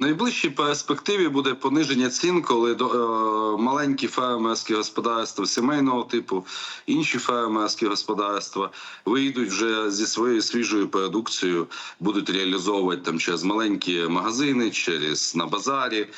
найближчій перспективі буде пониження цін, коли до, е, маленькі фермерські господарства сімейного типу, інші фермерські господарства вийдуть вже зі своєю свіжою продукцією, будуть реалізовувати там через маленькі магазини, через на базарі.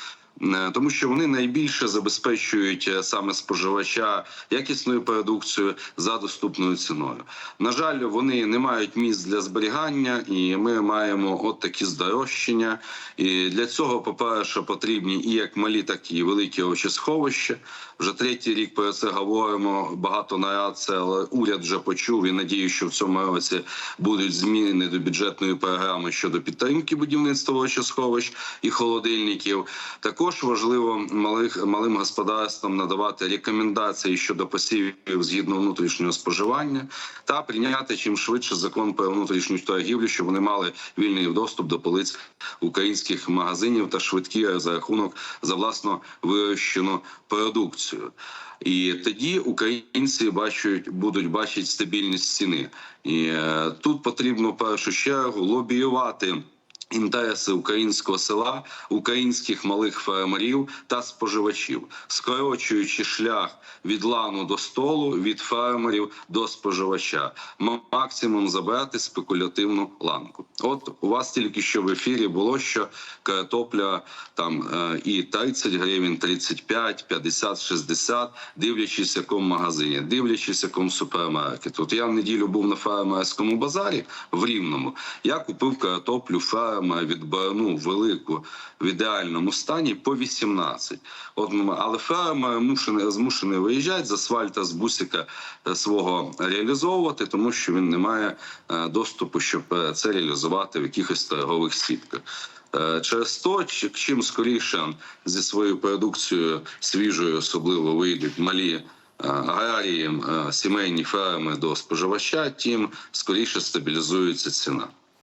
Е, Тому що вони найбільше забезпечують е, саме споживача якісною продукцією за доступною ціною. На жаль, вони не мають місць для зберігання, і ми маємо от такі здорожчання. І для цього, по-перше, потрібні і як малі, так і великі овочесховища. Вже третій рік про це говоримо. Багато нарад це але уряд вже почув і надію, що в цьому році будуть зміни до бюджетної програми щодо підтримки будівництва овочесховищ і холодильників. Також важливо малих малим господарствам надавати рекомендації щодо посівів згідно внутрішнього споживання та прийняти чим швидше закон про внутрішню торгівлю, щоб вони мали вільний доступ до полиць українських магазинів та швидкі за рахунок за власно вирощену продукцію. І тоді українці бачать, будуть бачити стабільність ціни. І е, тут потрібно в першу чергу лобіювати. Інтереси українського села, українських малих фермерів та споживачів, скорочуючи шлях від лану до столу, від фермерів до споживача, максимум забрати спекулятивну ланку. От у вас тільки що в ефірі було, що картопля там е, і 30 гривень, 35, 50, 60, дивлячись в якому магазині, дивлячись в якому супермаркеті. От я в неділю був на фермерському базарі в Рівному. Я купив картоплю ферма від барану велику в ідеальному стані по 18. От, але фермер мушений, змушений виїжджати з асфальта, з бусика е, свого реалізовувати, тому що він не має е, доступу, щоб е, це реалізувати в якихось торгових сітках. Через то, чим скоріше зі своєю продукцією свіжою, особливо вийдуть малі аграрії, сімейні ферми до споживача, тим скоріше стабілізується ціна.